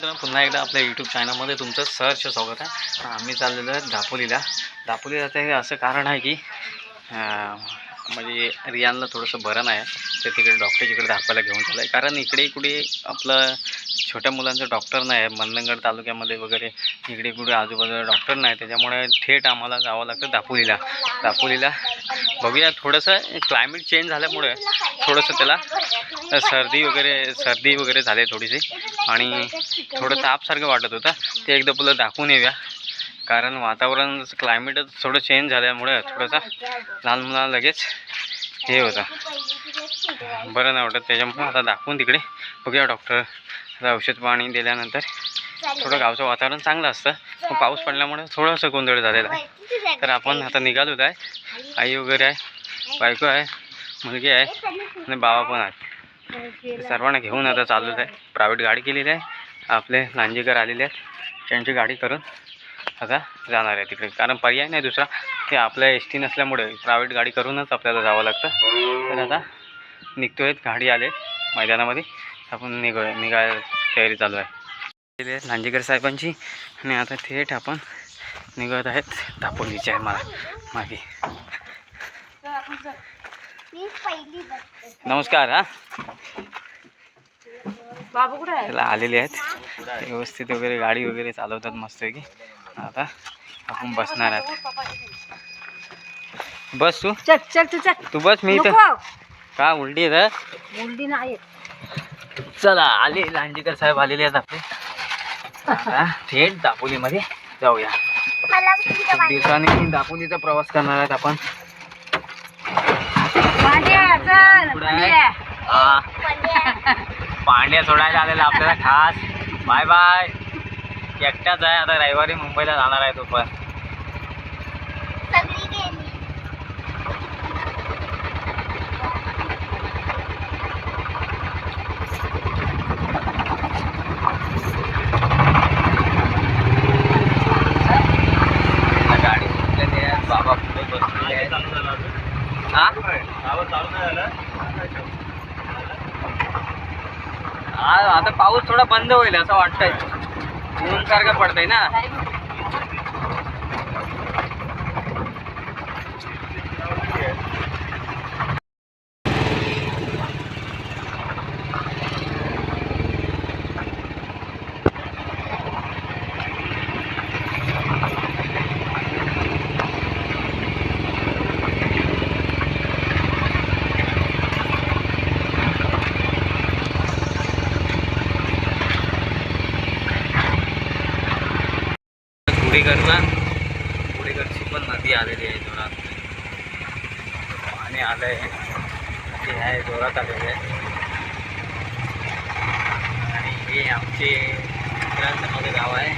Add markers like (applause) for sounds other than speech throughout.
पुन्हा एकदा आपल्या यूट्यूब चॅनलमध्ये तुमचं सहर्ष स्वागत आहे. आम्ही चाललेलो आहे दापोलीला. दापोलीला ते असं कारण आहे की म्हणजे रियानला थोडंसं बरं नाही. आहे तर तिकडे डॉक्टरच्याकडे दाखवायला घेऊन चाललं आहे कारण इकडे कुठे आपलं छोट्या मुलांचं डॉक्टर नाही. आहे मंदनगड तालुक्यामध्ये वगैरे इकडे कुठे आजूबाजूला डॉक्टर नाही. त्याच्यामुळे थेट आम्हाला जावं लागतं दापोलीला. दापोलीला बघूया थोडंसं क्लायमेट चेंज झाल्यामुळे थोडंसं त्याला सर्दी वगैरे सर्दी वगैरे झाली थोडीशी. आणि थोडं तापसारखं वाटत होतं. ते एकदा तुला दाखवून येऊया. कारण वातावरण क्लायमेटच थोडं चेंज झाल्यामुळे थोडंसं लहान मुलांना लगेच हे होतं. बरं नाही वाटत त्याच्यामुळे आता दाखवून तिकडे. बघूया डॉक्टर आता औषध पाणी दिल्यानंतर. थोडं गावचं वातावरण चांगलं असतं. पण पाऊस पडल्यामुळे थोडंसं गोंधळ झालेला आहे. तर आपण आता निघालोच आहे. आई वगैरे आहे बायको आहे मुलगी आहे आणि बाबा पण आहे सर्वांना घेऊन आता चालूच आहे. प्रायव्हेट गाडी केलेली आहे. आपले लांजेकर आलेले आहेत. त्यांची गाडी करून आता जाणार आहे तिकडे. कारण पर्याय नाही दुसरा. ते आपल्या एस टी नसल्यामुळे प्रायव्हेट गाडी करूनच आपल्याला जावं लागतं. तर आता निघतो आहेत गाडी आले मैदानामध्ये. आपण निघ निघायला तयारी चालू आहे. लांजेकर साहेबांची. आणि आता थेट आपण निघत आहेत दापोलीच्या आहे मला मागे. नमस्कार हा. बाबू कुठे आलेले आहेत. व्यवस्थित वगैरे गाडी वगैरे चालवतात मस्तपैकी. आता आपण बसणार आहात. बस तू. चल चल तू चल. तू बस मी इथं. का उलटी आहे मुलगी नाही चला आले लांजेकर साहेब आलेले आहेत आपले. आता थेट दापोलीमध्ये जाऊया. खूप दिवसांनी दापोलीचा प्रवास करणार आहेत आपण. आहे? पांड्या सोडायला आलेला आपल्याला खास. Bye bye. एकटाच आहे आता रविवारी मुंबईला जाणार आहे तो पण. आता गाडी सुटलेली आहे बाबा पुढे बसलेले आहेत. हा? हा आता पाऊस थोडा बंद होईल असं वाटतंय. ऊन सारखं पडतंय ना गुढीगडला गुढीगडची पण नदी आलेली आहे जोरात पाणी आलंय हे आहे जोरात आलेले आहे आणि हे आमचे मित्रांचं माझं गाव आहे.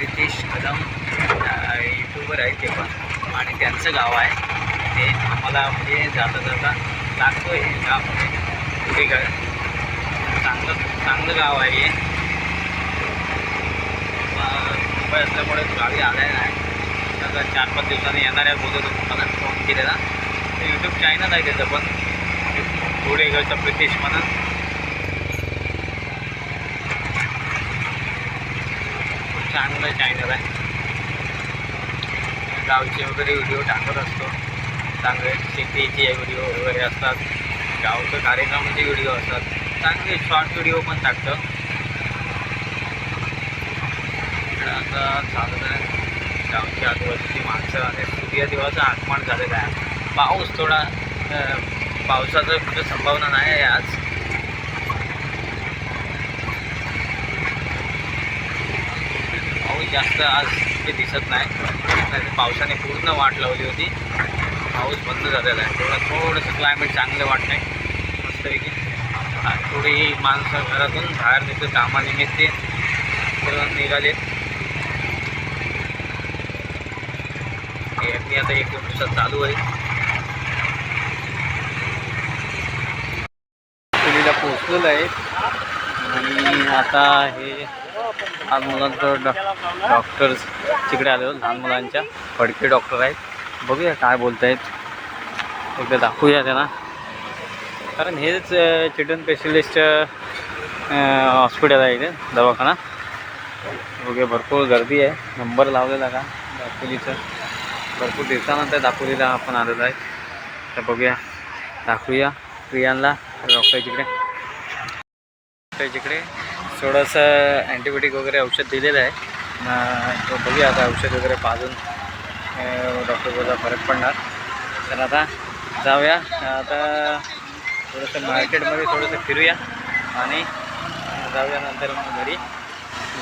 रितेश कदम युट्यूबर आहे ते पण. आणि त्यांचं गाव आहे. ते आम्हाला म्हणजे जाता जाता लागतो हे गाव. कुठे गुढीगड चांगलं चांगलं गाव आहे हे. मुंबई असल्यामुळे गावी आलेला नाही. आता चार पाच दिवसांनी येणार आहे. बोलत होतो मला फोन केलेला. यूट्यूब चॅनल आहे त्याचं पण. गोडेगावचं प्रितेश म्हणून खूप चांगलं चॅनल आहे. गावचे वगैरे व्हिडिओ टाकत असतो. चांगले शेतीचे व्हिडिओ वगैरे असतात. गावचं कार्यक्रमाचे व्हिडिओ असतात. चांगले शॉर्ट व्हिडिओ पण टाकतं. इकडं आता चालत आहे. गावच्या आजूबाजूची माणसं आणि सूर्यदेवाचं आगमन झालेलं आहे. पाऊस थोडा पावसाचं कुठं संभावना नाही आहे आज. पाऊस जास्त आज ते दिसत नाही. नाहीतर पावसाने पूर्ण वाट लावली होती. पाऊस बंद झालेला आहे. थोडं थोडंसं क्लायमेट चांगलं वाटतंय. मस्तपैकी. आज थोडी माणसं घरातून बाहेर निघतं. कामानिमित्त करून निघाले मी आता एक दोन दिवसात चालू आहे पुलीला आहे. आणि आता हे लहान मुलांचं डॉ डॉक्टर्स तिकडे आले लहान मुलांच्या फडके डॉक्टर आहेत. बघूया काय बोलतायत. एकदा दाखवूया त्यांना. कारण हेच चिल्ड्रन स्पेशलिस्ट हॉस्पिटल आहे इथे दवाखाना. ओके भरपूर गर्दी आहे. नंबर लावलेला का? दापोलीचं भरपूर दिवसानंतर दापोलीला आपण आलेलो आहे. तर बघूया. दाखवूया. प्रियांला डॉक्टरजीकडे जिकडे. थोडंसं अँटीबायोटिक वगैरे औषध दिलेलं आहे. तो बघूया आता औषध वगैरे पाजून डॉक्टर बोला फरक पडणार. तर आता जाऊया. आता थोडंसं मार्केटमध्ये थोडंसं फिरूया. आणि जाऊया नंतर मग घरी.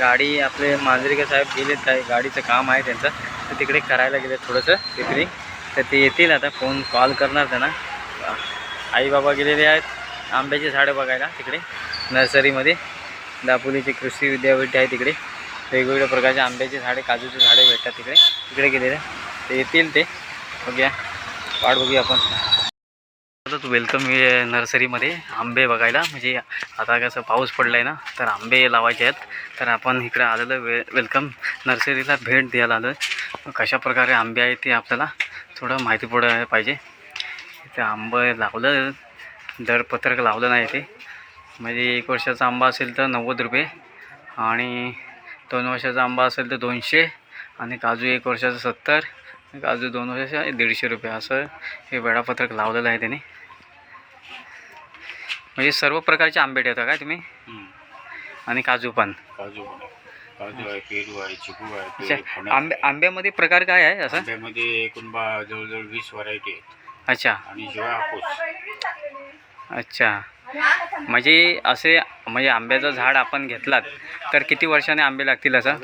गाडी आपले मांजरेकर साहेब गेलेत काय गाडीचं काम आहे त्यांचं. तर तिकडे करायला गेले थोडंसं रिपेरिंग तर ते येतील आता फोन कॉल करणार त्यांना. आई बाबा गेलेले आहेत. आंब्याची झाडं बघायला तिकडे. नर्सरीमध्ये. दापोलीची कृषी विद्यापीठ आहे तिकडे. वेगवेगळ्या प्रकारचे आंब्याची झाडे काजूची झाडे भेटतात तिकडे. तिकडे गेलेले. ते येतील ते. बघूया. वाट बघूया आपण. वेलकम नर्सरीमध्ये. आंबे बघायला. म्हणजे आता कसं पाऊस पडला आहे ना तर आंबे लावायचे आहेत. तर आपण इकडे आलेलं वे वेलकम नर्सरीला भेट द्यायला आलो आहे कशा प्रकारे आंबे आहेत ते आपल्याला थोडं माहिती पड पाहिजे. इथे आंबं लावलं. दरपत्रक लावलं नाही ते. म्हणजे एक वर्षाचा आंबा असेल तर नव्वद रुपये आणि दोन वर्षाचा आंबा असेल तर दोनशे आणि काजू एक वर्षाचं सत्तर काजू दोन वर्षाचे दीडशे रुपये. असं हे वेळापत्रक लावलेलं आहे त्याने. म्हणजे सर्व प्रकारचे आंबे ठेवता काय तुम्ही? आणि काजू पण. काजू पण. काजू आहे पेरू आहे चिकू आहे आंबे आंब्यामध्ये प्रकार काय आहे असं? आंब्यामध्ये एकूण बा जवळजवळ वीस व्हरायटी आहेत. अच्छा. आणि शिवाय हापूस. अच्छा. म्हणजे असे म्हणजे आंब्याचं झाड आपण घेतलात तर किती वर्षाने आंबे लागतील असं?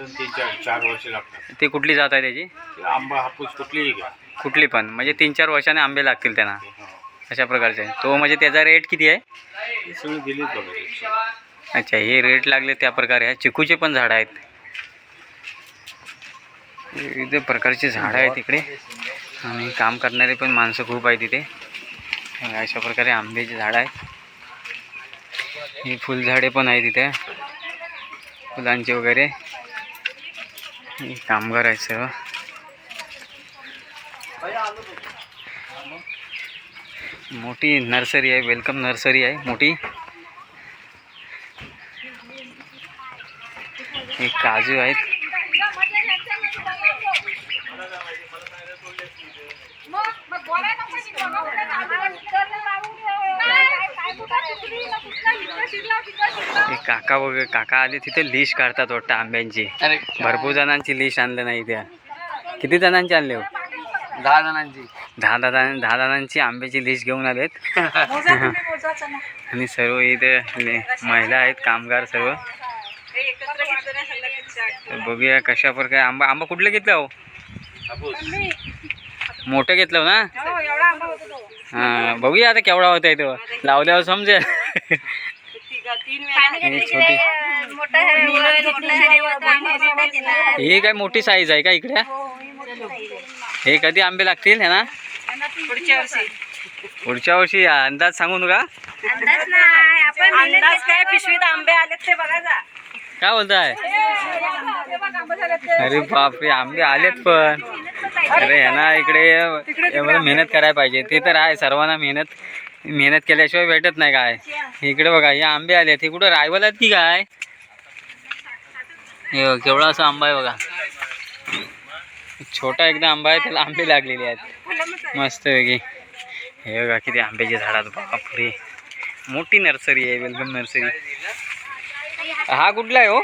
चार वर्ष लागतात. ते कुठली जात आहे त्याची? आंबा हापूस कुठलीही घ्या. कुठली पण. म्हणजे तीन चार वर्षाने आंबे लागतील त्यांना. अशा प्रकारचे. तो म्हणजे त्याचा रेट किती आहे. अच्छा हे रेट लागले त्या प्रकारे. आहे चिकूचे पण झाडं आहेत. विविध प्रकारची झाडं आहेत इकडे आणि काम करणारे पण माणसं खूप आहेत इथे अशा प्रकारे आंब्याची झाडं आहेत. ही फुलझाडे पण आहेत इथे. फुलांचे वगैरे. कामगार आहेत सर्व. मोठी नर्सरी आहे वेलकम नर्सरी आहे मोठी. हे काजू आहेत. हे काका वगैरे काका आले तिथे लिस्ट काढतात वाटतं आंब्यांची. भरपूर जणांची लिस्ट आणलं नाही त्या. किती जणांची आणले हो? दहा जणांची. दहा दहा दहा जणांची आंब्याची लिस्ट घेऊन आलेत. आणि सर्व इथे महिला आहेत कामगार सर्व. बघूया कशा प्रकारे आंबा आंबा कुठलं घेतलं हो? मोठं घेतलं हो ना? हां बघूया आता केवढा होता आहे तो. लावल्यावर समजेल. ही छोटी. ही काय मोठी साईज आहे का इकडे? हे कधी आंबे लागतील है ना? पुढच्या वर्षी. पुढच्या वर्षी अंदाज सांगू नका. अंदाज नाही आपण अंदाज काय पिशवीत आंबे आलेत ते बघायचा काय बोलताय? अरे बापरे आंबे आलेत पण. अरे ह्यांना इकडे एवढं मेहनत करायला पाहिजे. ते तर आहे सर्वांना मेहनत मेहनत केल्याशिवाय भेटत नाही काय. इकडे बघा हे आंबे आले ते कुठं रायवल आहेत की काय? हे केवढा असा आंबा आहे बघा. छोटा एकदा आंबा आहे त्याला आंबे लागलेले आहेत. मस्त वेगळी हे बघा किती आंब्याची झाडात बापरे. मोठी नर्सरी आहे वेलकम नर्सरी. हा कुठला आहे हो?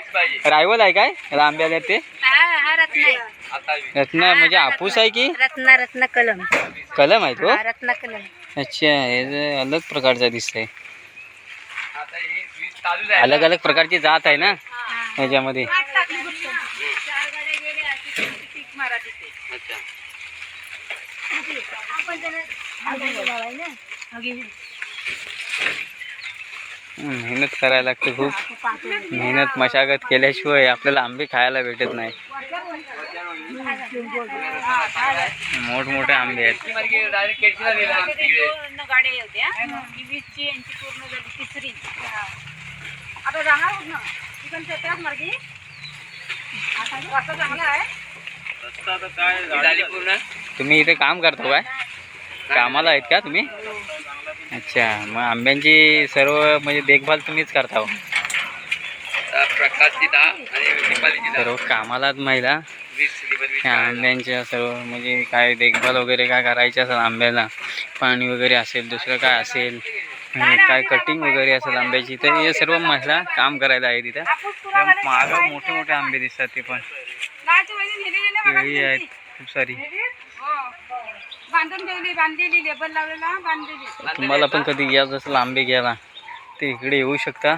रायवल आहे काय? याला आंबे आले ते? हा रत्न म्हणजे हापूस आहे की? रत्न रत्न कलम. कलम आहे तो हा, रत्न कलम. अच्छा हे अलग प्रकारचा दिसतंय. अलग अलग प्रकारची जात आहे ना? ह्याच्यामध्ये. हम्म, मेहनत करायला लागते खूप. मेहनत मशागत केल्याशिवाय आपल्याला आंबे खायला भेटत नाही. मोठमोठे आंबे आहेत. तुम्ही इथे काम करतो काय? कामाला आहेत का तुम्ही? अच्छा मग आंब्यांची सर्व म्हणजे देखभाल तुम्हीच करता हो? सर्व कामाला महिला. आंब्यांच्या सर्व म्हणजे काय देखभाल वगैरे काय करायची असेल आंब्याला? पाणी वगैरे असेल दुसरं काय असेल? काय कटिंग वगैरे असेल आंब्याची? तर हे सर्व महिला काम करायला आहे तिथं. मागं मोठे मोठे आंबे दिसतात ते पण. केळी आहेत. खूप सारी. हो. बांधून ठेवली बांधलेली लेबर लावलेला बांधलेली. तुम्हाला पण कधी घ्या असेल आंबे घ्यायला ते इकडे येऊ शकता.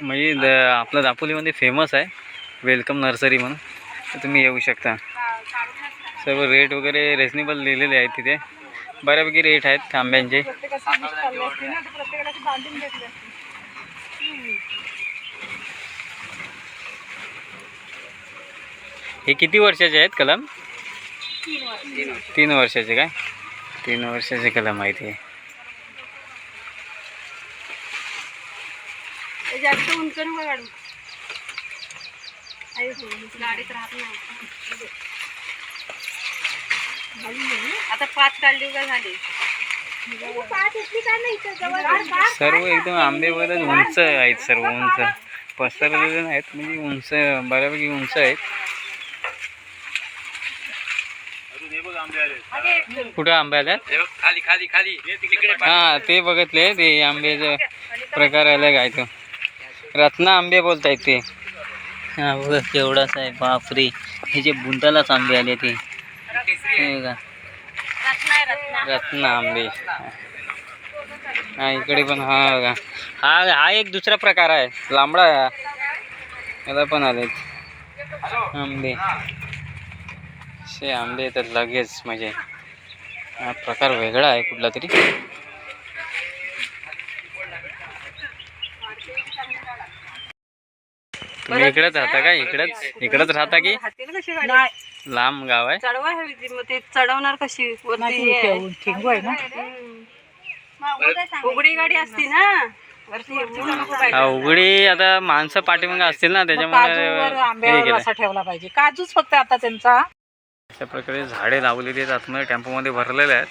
म्हणजे द- आपलं दापोलीमध्ये फेमस आहे वेलकम नर्सरी म्हणून. तर तुम्ही येऊ शकता. सर्व रेट वगैरे रिजनेबल लिहिलेले आहेत तिथे. बऱ्यापैकी रेट आहेत आंब्यांचे हे किती वर्षाचे आहेत कलम? तीन वर्ष. तीन वर्षाचे काय? तीन वर्षाचे कलम आहे ते ते जास्त उंच नको काढू आई हो, गाडीत राहत नाही आता पाच काढली का झाली? सर्व एकदम आंबे वगैरे उंच आहेत सर्व उंच. पसरलेले नाहीत म्हणजे उंच बऱ्यापैकी उंच आहेत अजून हे बघ आंबे आले कुठं आंबे आल्यात खाली खाली खाली. हा ते बघितले ते आंब्याचे प्रकार अलग आहे तो. रत्ना आंबे बोलतायत ते. हा बघा केवढाच आहे बापरे. हे जे बुंदालाच आंबे आले ते. हे रत्ना आंबे. हा इकडे पण हा बघा. हा हा एक दुसरा प्रकार आहे. लांबडा. याला पण आलेत. आंबे. असे आंबे तर लगेच म्हणजे हा प्रकार वेगळा आहे कुठला तरी. तुम्ही इकडेच राहता का? इकडेच? इकडेच राहता की? हातील कशी गाडी लांब गाव आहे? चढवा हवी मग ते चढवणार कशी. उघडी गाडी असती ना? उघडी आता माणसं पाठीमागे असतील ना त्याच्यामुळे ठेवला पाहिजे. काजूच फक्त आता त्यांचा अशा प्रकारे झाडे लावलेली आहेत. आतमध्ये टेम्पोमध्ये भरलेले आहेत.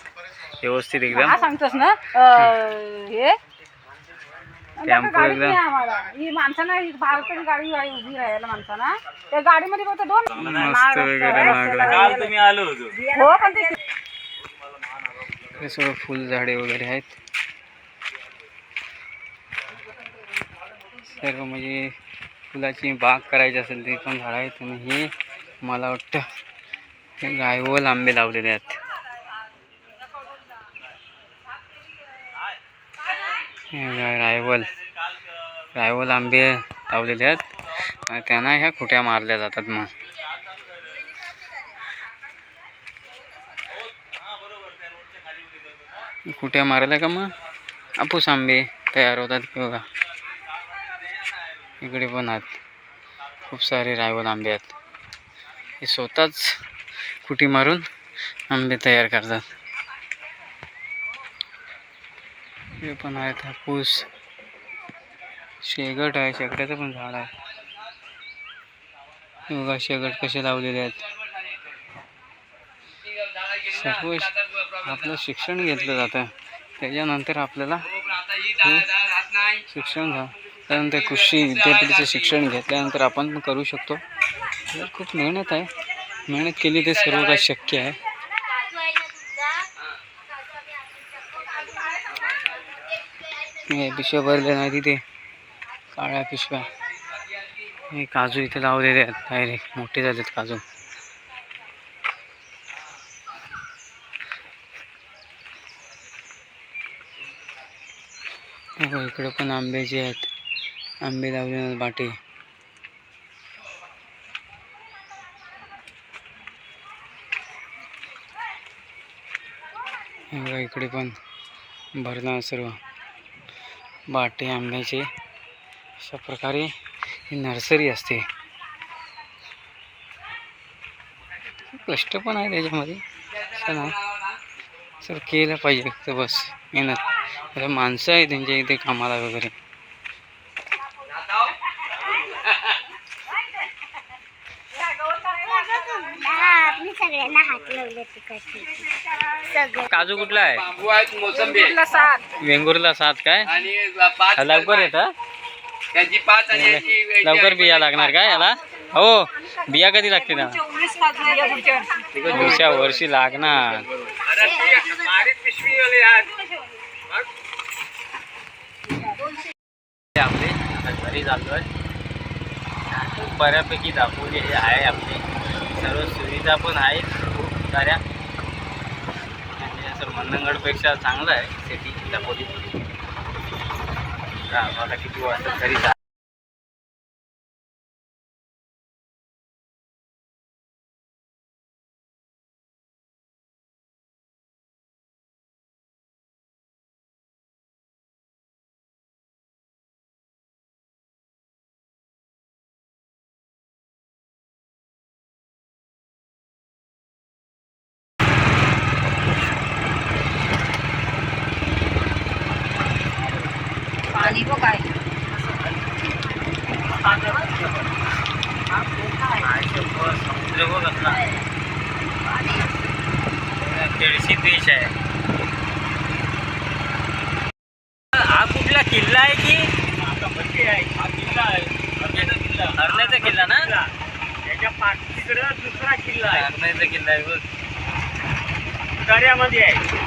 व्यवस्थित एकदम. हा सांगतोस ना? अं, हे? (laughs) टेम्पो गाडी एकदम. आम्हाला. ही माणसाना ही भारताची गाडी आहे उभी राहायला माणसाना. त्या गाडीमध्ये फक्त दोन मस्त वगैरे लागलं तुम्ही आलो होतो. हो पण ते हे सगळं फुल झाडे वगैरे आहेत. सर्व म्हणजे फुलाची बाग करायची असेल ती पण झाडं आहेत आणि हे मला वाटतं हे गायवल आंबे लावलेले आहेत. रायवल. रायवल आंबे लावलेले आहेत. आणि त्यांना ह्या खुट्या मारल्या जातात मग. खुट्या मारल्या का मग? आपूस आंबे तयार होतात बघा. इकडे पण आहेत. खूप सारे रायवल आंबे आहेत. हे स्वतःच कुटी मारून आंबे तयार करतात. हे पण आहेत हापूस. शेगट आहे शेगड्याचं पण झाड आहे. हे बघा शेगट कसे लावलेले आहेत. सर्व आपलं शिक्षण घेतलं जातं. त्याच्यानंतर आपल्याला शिक्षण घ्या त्यानंतर कृषी विद्यापीठाचं शिक्षण घेतल्यानंतर आपण पण करू शकतो. खूप मेहनत आहे. मेहनत केली ते सर्व काही शक्य आहे. हे पिशव्या भरल्या नाही तिथे. काळ्या पिशव्या. हे काजू इथे लावलेले आहेत डायरेक्ट मोठे झालेत काजू. इकडे पण आंब्याचे आहेत आंबे लावले आहेत बाटे. बघा, इकडे पण भरणार सर्व बाटे आंब्याचे. अशा प्रकारे ही नर्सरी असते. कष्ट पण आहे त्याच्यामध्ये. असं सर केलं पाहिजे फक्त बस. मेहनत. माणसं आहे त्यांच्या इथे कामाला वगैरे. सगळ्यांना हात लावले तिकडचे. सगळं. काजू कुठला आहे? साथ वेंगुर्ला सात. काय? आणि हा, लवकर येतं? त्याची पाच आणि याची लवकर बिया लागणार का याला? हो बिया कधी लागते ना पुढच्या वर्षी. लागणार. अरे ती यार. आपले आता घरी बऱ्यापैकी दाखवली हे आहे आपली. सर्व सुविधा पण आहेत खूप साऱ्या. म्हणजे असं मंदनगडपेक्षा चांगलं आहे सिटी दापोली आम्हाला किती वाजता घरी जा पाणी बघ काय समुद्र बघ असला केळशी देश आहे हा कुठला किल्ला आहे की? हरण्याचा किल्ला. ना? त्याच्या पाठीकडं दुसरा किल्ला आहे. हरण्याचा किल्ला आहे बघ. दर्यामध्ये आहे.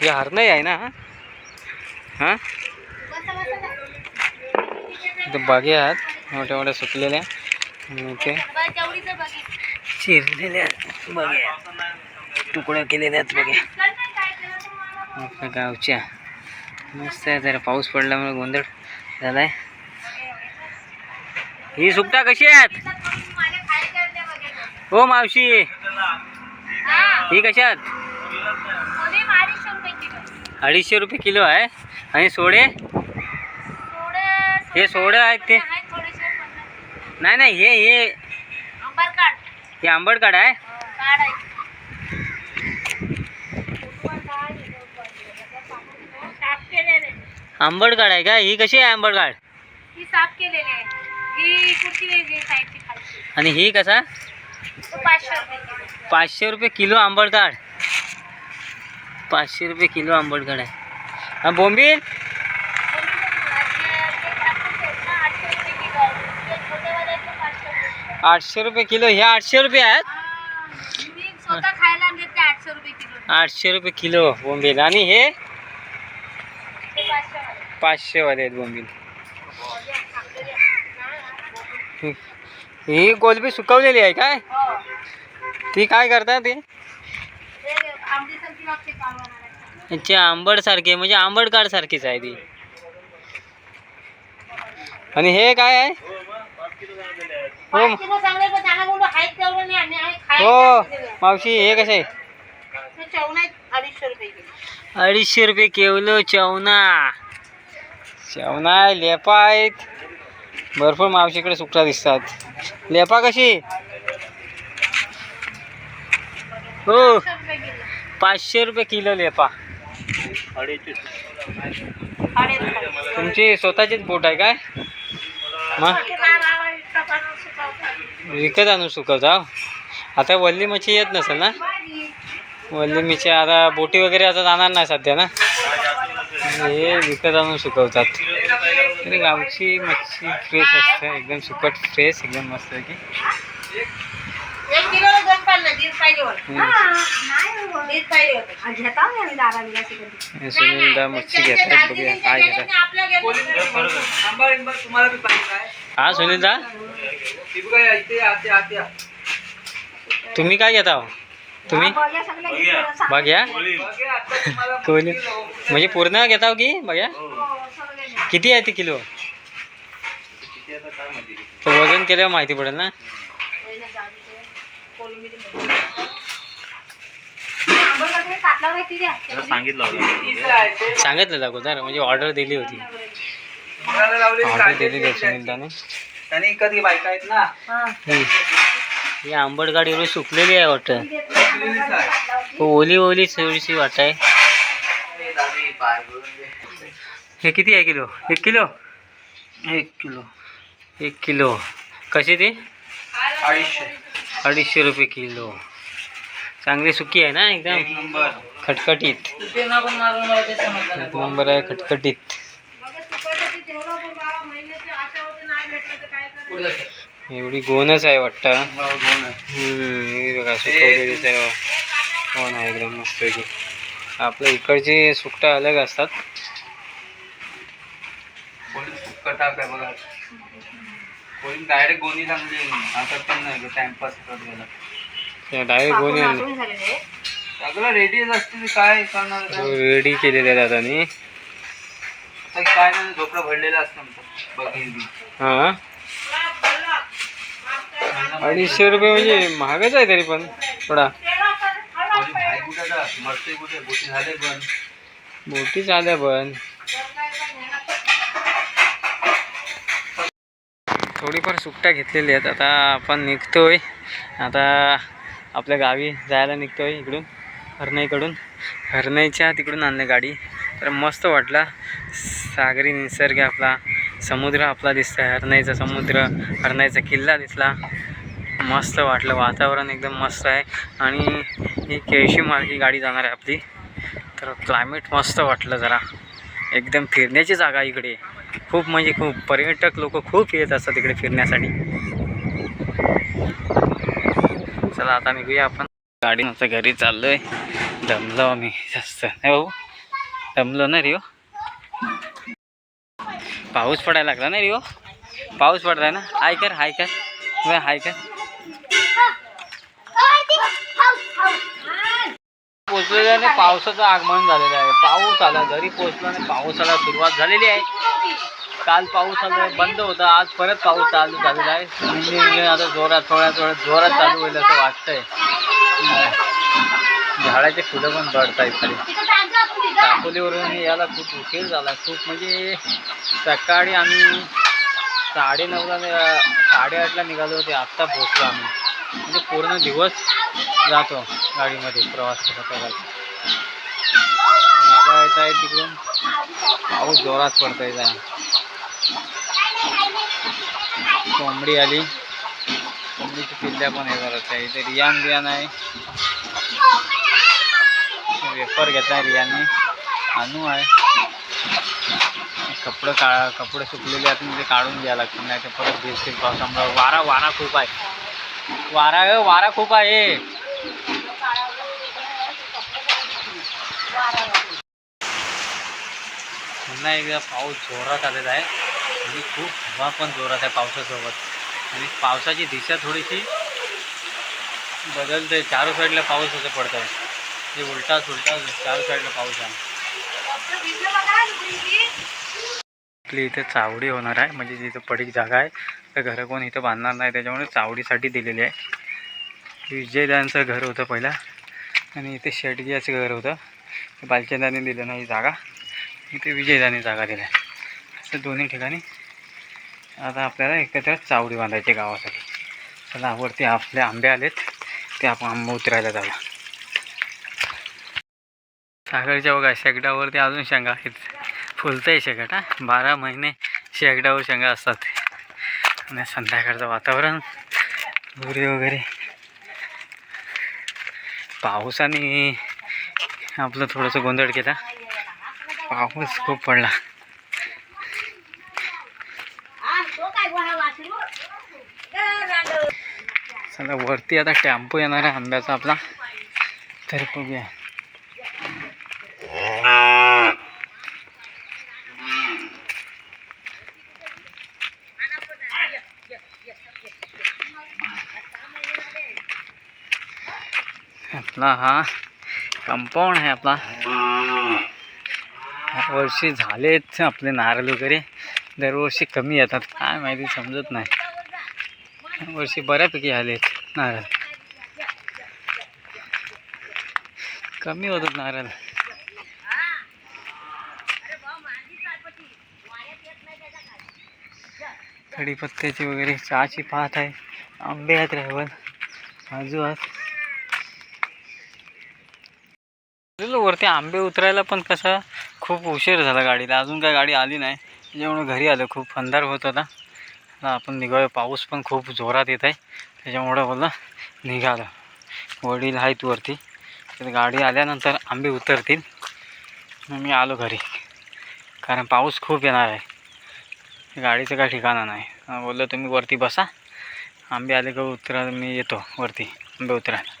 हे हरणं आहे ना? हां? इथे बागे आहेत. मोठ्या मोठ्या सुकलेल्या इथे चिरलेल्या बागे तुकड्या केलेल्या आहेत बघे आपल्या गावच्या. मस्त आहे जरा पाऊस पडल्यामुळे गोंधळ झालाय. ही सुकटा कशी आहेत? हो मावशी. ही कशात अडीचशे रुपये किलो आहे. आणि सोडे? हे सोडे आहेत ते नाही नाही हे। हे हे। आंबट काढ आहे आंबट काढ आहे का ही कशी आहे. आंबट काढ ही आहे ही आणि ही कसा? तो पाचशे रुपये किलो. पाचशे रुपये किलो आंबट काढ पाचशे रुपये किलो आंबट काढ आहे. हा बोंबील? आठशे रुपये किलो हे आठशे रुपये आहेत. स्वतः खायला देते आठशे रुपये किलो आठशे रुपये किलो बोंबील. आणि हे पाचशे वाले आहेत बोंबील. ही कोलबी सुकवलेली आहे काय? ती काय करता ते अच्छा आंबीसारखी सारखी म्हणजे आंबड काढ सारखीच आहे ती. आणि हे काय आहे हो पाच किलो चांगले पण त्यांना बोललो आहेत तेवढं नाही आणि आहे हो. आहे. मावशी हे कसे? हे अडीचशे रुपये किलो. चवना चवना लेपा आहेत. भरपूर मावशीकडे सुकटा दिसतात. लेपा कशी? हो. पाचशे रुपये किलो लेपा. तुमची स्वतःचीच बोट आहे काय? मग विकत आणून सुकवता आता वल्ली मच्छी येत नसेल ना? वल्ली मच्छी आता बोटी वगैरे आता जाणार नाही सध्या ना? हे विकत आणून सुकवतात. तरी गावची मच्छी फ्रेश असते एकदम सुकट फ्रेश एकदम मस्त आहे की. हे सुनीलदा मच्छी घेतात बघूया काय घेतात. हा सुनील तुम्ही काय घेता हो? तुम्ही? बघ्या. कोहली. म्हणजे पूर्ण घेता हो की? बघ्या. किती आहे ते किलो? तर वजन केल्यावर माहिती पडेल ना. सांगितलं अगोदर म्हणजे ऑर्डर दिली होती. आणि कधी बायका आहेत ना? ही. ही आंबट गाडी एवढी सुकलेली आहे वाटतं. हो, ओली ओली थोडीशी वाट आहे. हे किती आहे किलो? एक किलो? एक किलो. एक किलो. कशी ती? अडीचशे. अडीचशे रुपये किलो. चांगली सुकी आहे ना एकदम? खटखटीत. नंबर आहे खटखटीत. एवढी गोनच आहे वाटतं. हम्म, हे बघा सुकवलेली सर्व कोण आहे एकदम मस्त आपल्या इकडची सुकटा अलग असतात. बघा. कोणी डायरेक्ट गोणी चांगली आता पण नाही टाइमपास करत गेला. डायरेक्ट गोणी नाचून झालेले सगळं रेडीच असते ते काय करणार आता? रेडी केलेले आहेत दादानी काय नाही झोपडं भरलेलं असतं आमचं हा? अडीचशे रुपये म्हणजे महागच आहे तरी पण थोडा. कोणी भाई कुठे जा? मरते कुठे? गोष्टी झाले पण. मोठी चाल्या पण. थोडीफार सुट्ट्या घेतलेली आहेत आता आपण निघतोय. आता आपल्या गावी जायला निघतोय इकडून हरणाईकडून. हरणाईच्या तिकडून आणलं गाडी. तर मस्त वाटला. सागरी निसर्ग आपला समुद्र आपला दिसतोय हरणाईचा समुद्र हरणाईचा किल्ला दिसला. मस्त वाटलं वातावरण एकदम मस्त आहे. आणि ही केळशी मार्गी गाडी जाणार आहे आपली. तर क्लायमेट मस्त वाटलं जरा. एकदम फिरण्याची जागा इकडे. खूप म्हणजे खूप पर्यटक लोक खूप येत असतात इकडे फिरण्यासाठी. चला आता निघूया आपण. गाडी आता घरी चाललोय. दमलो मी जास्त नाही भाऊ. दमलो ना रिओ. पाऊस पडायला लागला ना रिओ. पाऊस पडलाय ना. हाय कर हाय कर. हाय कर. पोचलेलं आणि पावसाचं आगमन झालेलं आहे. पाऊस आला घरी पोचला आणि पावसाला सुरुवात झालेली आहे. काल पाऊस आला बंद होता. आज परत पाऊस चालू झालेला आहे. म्हणजे आता जोरात थोड्या थोड्या जोरात चालू होईल असं वाटतंय. झाडाचे फुलं पण बढत आहेत खाली दापोलीवरून याला खूप उशीर झाला. खूप म्हणजे सकाळी आम्ही साडेनऊला साडेआठला निघालो होते. आत्ता पोचलो आम्ही. म्हणजे पूर्ण दिवस जातो गाडीमध्ये प्रवास करत बाबा येत आहे तिकडून. पाऊस जोरात पडतोय जरा. कोंबडी आली. कोंबडीची पिल्ल्या पण हे करत आहे इथे रियान बियान आहे. वेफर घेतला रियाने अनु आहे. कपडे का कपडे सुकलेले आहेत ते काढून घ्यावं लागतं नाही तर परत भिजतील पावसामुळे. वारा वारा खूप आहे. वारा ग वारा खूप आहे. पुन्हा एकदा पाऊस जोरात आलेला आहे. आणि खूप हवा पण जोरात आहे पावसासोबत. आणि पावसाची दिशा थोडीशी बदलते. चारो साईडला पाऊस असं पडत आहे हे उलटा सुलटा चार साईडला पाऊस आहे. आपली इथे चावडी होणार आहे. म्हणजे जिथं पडीक जागा आहे तर घरं कोण इथं बांधणार नाही. त्याच्यामुळे चावडीसाठी दिलेली आहे. विजयदांचं घर होतं पहिला. आणि इथे शेटगियाचं घर होतं. बालचंदाने दिलं नाही जागा. इथे विजयदाने जागा दिल्या असं दोन्ही ठिकाणी आता आपल्याला एकत्र चावडी बांधायची गावासाठी. चला वरती आपले आंबे आलेत. ते आपण आंबा उतरायला जाऊया. सागरच्या बघा शेगडावरती अजून शेंगा आहेत. फुलतंय शेगट हां. बारा महिने शेगडावर शेंगा असतात. आणि संध्याकाळचं वातावरण गुरे वगैरे. पावसाने आपलं थोडंसं गोंधळ केला. पाऊस खूप पडला. चला वरती आता टेम्पो येणार आहे आंब्याचा आपला. तर बघूया. आपला हा कंपाऊंड आहे आपला. वर्षी झालेत आपले नारळ वगैरे. दरवर्षी कमी येतात. काय माहिती समजत नाही. वर्षी बऱ्यापैकी आलेत नारळ. कमी होतात नारळ. कढीपत्त्याची वगैरे चहाची पात आहे. आंबे आहेत रायवल काजू आहेत. ते आंबे उतरायला पण कसं खूप उशीर झाला गाडीला. अजून काय गाडी आली नाही. त्याच्यामुळे घरी आलो खूप अंधार होत होता. आपण निघालो पाऊस पण खूप जोरात येत आहे त्याच्यामुळं बोललं निघालं. वडील आहेत वरती. तर गाडी आल्यानंतर आंबे उतरतील. मग मी आलो घरी. कारण पाऊस खूप येणार आहे. गाडीचं काय ठिकाणं नाही. बोललो तुम्ही वरती बसा. आंबे आले का उतरा मी येतो वरती आंबे उतरायला.